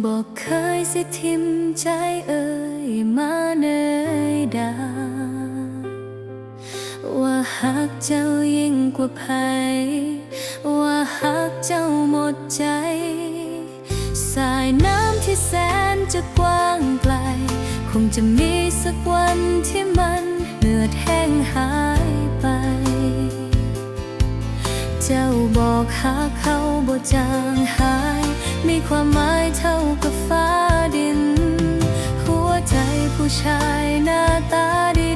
บอกเคยสิทิมใจเอ่ยมาเนยดา ว่าหักเจ้ายิ่งกว่าภัย ว่าหักเจ้าหมดใจ สายน้ำที่แสนจะกว้างไกล คงจะมีสักวันที่มันเหนือแห้งหาย เจ้าบอกหาเขาบ่จางหาย มีความหมายเท่ากับฟ้าดิน หัวใจผู้ชายหน้าตา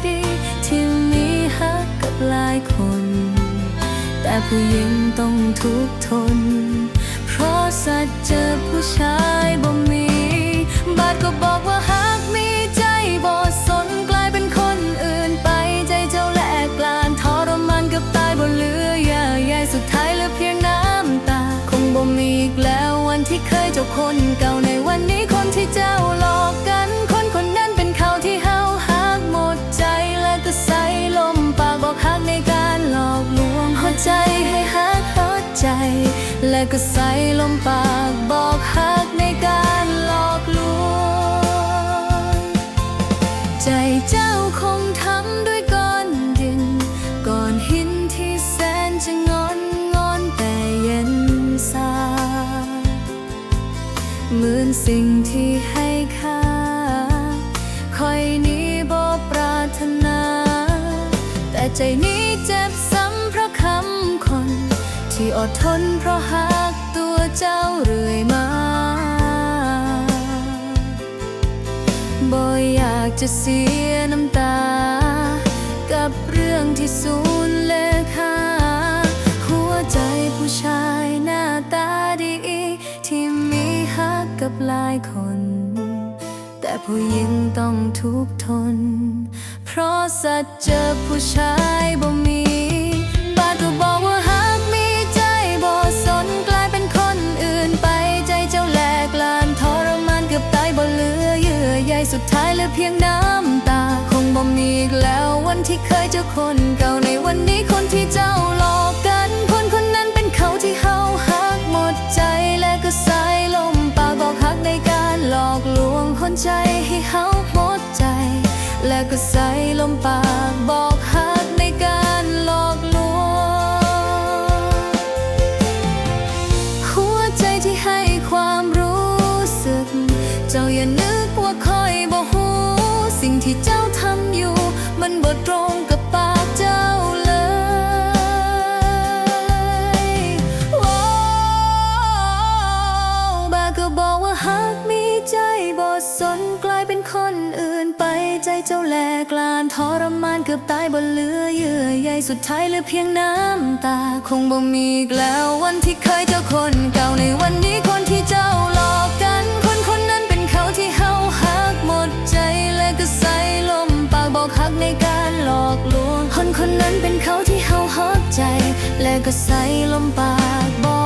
ดีๆ ที่มีฮักกับหลายคน แต่ผู้หญิงต้องทุกข์ทน เพราะสัตว์เจอผู้ชายบ่มี บาดก็บอกว่าหา คนเก่าในวันนี้คนที่เจ้าหลอกกัน คนคนนั้นเป็นเขาที่เฮาหักหมดใจและก็ใส่ลมปากบอกหักในการหลอกลวงหัวใจให้หักหัวใจ และก็ใส่ลมปาก นสิ่งที่ให้ค่าคอยนี้บ่ปรารถนา แต่ใจนี้เจ็บซ้ำเพราะคำคน ที่อดทนเพราะหักตัวเจ้าเรื่อยมาบ่อยากจะเสียน้ำตา กับเรื่องที่สูญ ทุกทน เพราะสัตว์เจอผู้ชายบ่มีบาดก็บอกว่าหากมีใจบ่สนกลายเป็นคนอื่นไปใจเจ้าแหลกลานทรมานเกือบตายบ่เหลือเยื่อใยสุดท้ายเหลือเพียงน้ำตา คงบ่มีอีกแล้ววันที่เคยเจอคนเก่าในวันนี้คนที่เจ้าหลอกกัน คนคนนั้นเป็นเขาที่เฮาหักหมดใจและก็สายลมปากบอกหักในการหลอกลวงคนใจให้เฮาหมดใจและ ก็ใส่ลมปากบอกหักในการหลอกลวง หัวใจที่ให้ความรู้สึก เจ้าอย่านึกว่าคอยบ่หูสิ่งที่เจ้าทำอยู่ มันบ่ตรงกับปากเจ้าเลยว้าบาก็บอกว่าหากมีใจบ่สนกลายเป็นคนอื่น เจ้าแหลกลานทรมานเกือบตายบ่เหลือเยื่อใยสุดท้ายเหลือเพียงน้ำตา คงบ่มีอีกแล้ววันที่เคยเจอคนเก่าในวันนี้คนที่เจ้าหลอกกัน คนคนนั้นเป็นเขาที่เฮาหักหมดใจและก็ใส่ลมปากบอกหักในการหลอกลวง คนคนนั้นเป็นเขาที่เฮาหักใจ และก็ใส่ลมปากบอก